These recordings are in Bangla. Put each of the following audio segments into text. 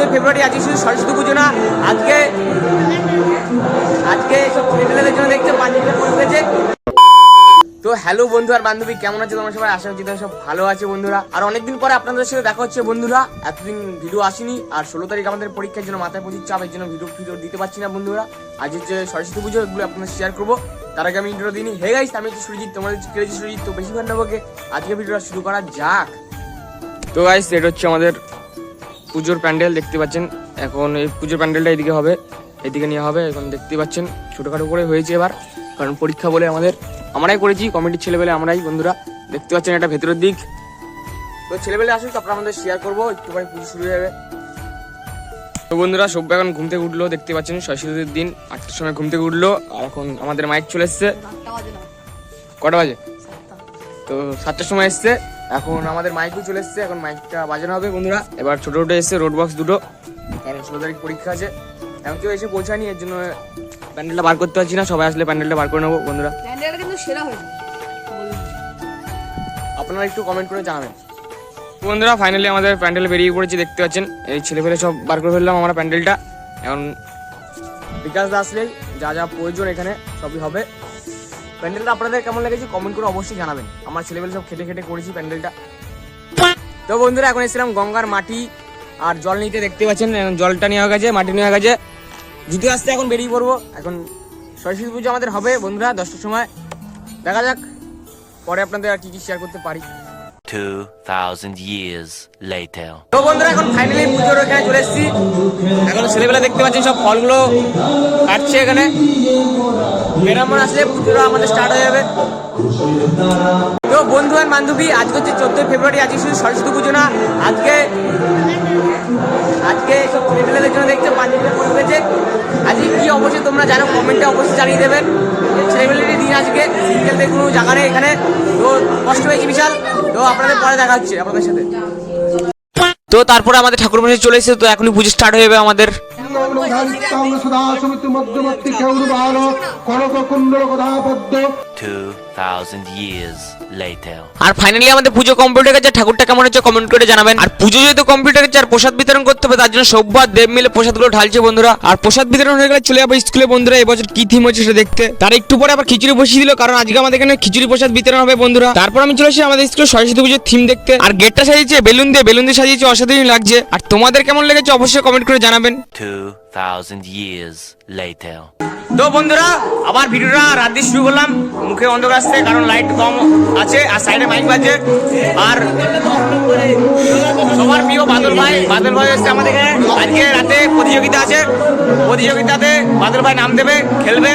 চোদ্দোই ফেব্রুয়ারি আজকে শুধু সরস্বতী পুজো না, আজকে আজকে সব জন্য দেখছে পাঞ্জাবিটা তো হ্যালো বন্ধু আর বান্ধবী কেমন আছে তোমরা সবাই? আশা করছি তোমরা সব ভালো আছে বন্ধুরা। আর অনেকদিন পরে আপনাদের সাথে দেখা হচ্ছে বন্ধুরা। এতদিন ভিডিও আসেনি, আর ষোলো তারিখ আমাদের পরীক্ষার জন্য মাথায় প্রচুর চাপ, এর জন্য ভিডিও ভিডিও দিতে পারছি না বন্ধুরা। আজ হচ্ছে সরস্বতী পুজো, এগুলো আপনাদের শেয়ার করব। তার আগে আমি ইন্টারো দিইনি। হে গাইস আমি হচ্ছে সুরজিৎ, তোমাদের কেজি সুরজিৎ? তো বেশি নেব আজকে ভিডিওটা শুরু করা যাক। তো গাইস এটা হচ্ছে আমাদের পুজোর প্যান্ডেল দেখতে পাচ্ছেন। এখন এই পুজোর প্যান্ডেলটা এদিকে হবে। এদিকে নিয়ে হবে। এখন দেখতে পাচ্ছেন ছোটোখাটো করে হয়েছে এবার। কারণ পরীক্ষা বলে আমাদের আমরাই করেছি কমিটির ছেলেবেলে আমরাই বন্ধুরা। দেখতে পাচ্ছেন এটা ভেতরের দিক। তো ছেলেবেলে আসুক তারপর আমাদের শেয়ার করব। একটু পরে পুজো শুরু হয়ে যাবে। তো বন্ধুরা সব্য এখন ঘুম থেকে উঠল দেখতে পাচ্ছেন সরস্বতীর দিন। আটটার সময় ঘুম থেকে উঠল। আর এখন আমাদের মাইক চলে এসছে। কটা বাজে? তো সাতটার সময় এসছে। এখন আমাদের মাইকও চলে এসছে এখন মাইকটা বাজানো হবে বন্ধুরা। এবার ছোট ছোট এসছে রোড বক্স দুটো। কারণ ষোলো তারিখ পরীক্ষা আছে। এখন কেউ এসে পৌঁছায়নি এর জন্য প্যান্ডেলটা বার করতে পারছি না। সবাই আসলে প্যান্ডেলটা বার করে নেব বন্ধুরা। প্যান্ডেলটা কিন্তু সেরা হয়েছে। আপনারা একটু কমেন্ট করে জানাবেন। বন্ধুরা ফাইনালি আমাদের প্যান্ডেল বেরিয়ে পড়েছে দেখতে পাচ্ছেন। এই ছেলে ফেলে সব বার করে ফেললাম আমরা প্যান্ডেলটা। এখন বিকাশ দা আসলেই যা যা প্রয়োজন এখানে সবই হবে। প্যান্ডেলটা আপনাদের কেমন লেগেছে কমেন্ট করে অবশ্যই জানাবেন। আমার ছেলেবেলে সব খেটে খেটে করেছি প্যান্ডেলটা। তো বন্ধুরা এখন এসেছিলাম গঙ্গার মাটি আর জল নিতে দেখতে পাচ্ছেন জলটা নেওয়া গেছে মাটি নেওয়া গেছে। জুতো আসতে এখন বেরিয়ে পড়ব এখন সরস্বতী পুজো আমাদের হবে। বন্ধুরা দশটার সময় দেখা যাক পরে আপনাদের আর কি কি শেয়ার করতে পারি। 2,000 years later. তো বন্ধুরা এখন ফাইনালি পুজোর এখানে চলে এসেছি। এখন ছেলেবেলা দেখতে পাচ্ছেন সব ফলগুলো কাটছে এখানে। মেরামন আসলে পুজোটা আমাদের স্টার্ট হয়ে যাবে। তো বন্ধু আর বান্ধবী, আজকে হচ্ছে চোদ্দোই ফেব্রুয়ারি, আজকে শুধু সরস্বতী পুজো না, আজকে আজকে সব ছেলেপেলেদের জন্য দেখছে পাঞ্জাবিটা পরে উঠেছে আজকে কি অবশ্যই তোমরা জানো, কমেন্টে অবশ্যই জানিয়ে দেবেন ছেলেপেলের দিন আজকে, সিঙ্গেলদের কোনো জায়গা নেই এখানে। তো কষ্ট হয়েছে বিশাল। তো আপনাদের পরে দেখা হচ্ছে আপনাদের সাথে। তো তারপরে আমাদের ঠাকুর মশাই চলে এসেছে, তো এখনই পুজো স্টার্ট হয়ে যাবে আমাদের। ধারিতাং সদা সমিতি কেউরবাল কনক কুণ্ডল কথাপদ্য 2,000 years later. আর ফাইনালি আমাদের পুজো কমপ্লিট হয়ে গেছে ঠাকুরটা কেমন হচ্ছে কমেন্ট করে জানাবেন। আর পুজো যেহেতু কমপ্লিট হয়ে গেছে আর প্রসাদ বিতরণ করতে হবে তার জন্য আর দেব মিলে প্রসাদগুলো ঢালছে বন্ধুরা। আর প্রসাদ বিতরণ হয়ে গেলে চলে যাব স্কুলে বন্ধুরা এবছর কি থিম হচ্ছে সেটা দেখতে। তার একটু পরে আবার খিচুড়ি বসিয়ে দিল কারণ আজকে আমাদের এখানে খিচুড়ি প্রসাদ বিতরণ হবে বন্ধুরা। তারপর আমি চলে এসেছি আমাদের স্কুলে সরস্বতী পুজোর থিম দেখতে। আর গেটটা সাজিয়েছে বেলুন দিয়ে বেলুন দিয়ে সাজিয়েছে অসাধারণ লাগছে। আর তোমাদের কেমন লেগেছে অবশ্যই কমেন্ট করে জানাবেন। 2,000 years later. তো বন্ধুরা আবার ভিডিওটা রাত দিয়ে শুরু করলাম। মুখে অন্ধকার আসছে কারণ লাইট কম আছে আর সাইডে মাইক বাজছে। আর সবার প্রিয় বাদল ভাই বাদল ভাই হচ্ছে আমাদের আজকে রাতে প্রতিযোগিতা আছে। প্রতিযোগিতাতে বাদল ভাই নাম দেবে খেলবে।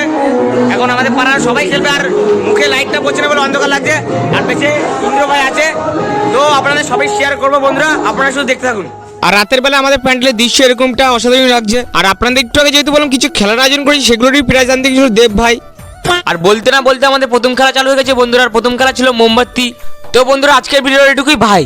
এখন আমাদের পাড়ার সবাই খেলবে আর মুখে লাইটটা পড়ছে না বলে অন্ধকার লাগছে। আর পেছে ইন্দ্র ভাই আছে। তো আপনাদের সবাই শেয়ার করব বন্ধুরা আপনারা শুধু দেখতে থাকুন। আর রাতের বেলা আমাদের প্যান্ডেলের দৃশ্য এরকমটা অসাধারণ লাগছে। আর আপনাদের একটু আগে যেহেতু বললাম কিছু খেলার আয়োজন করেছি, সেগুলোরই প্রায় জানতে কিছু দেব ভাই। আর বলতে না বলতে আমাদের প্রথম খেলা চালু হয়ে গেছে বন্ধুরা প্রথম খেলা ছিল মোমবাতি। তো বন্ধুরা, আজকের ভিডিও এটুকুই, ভাই।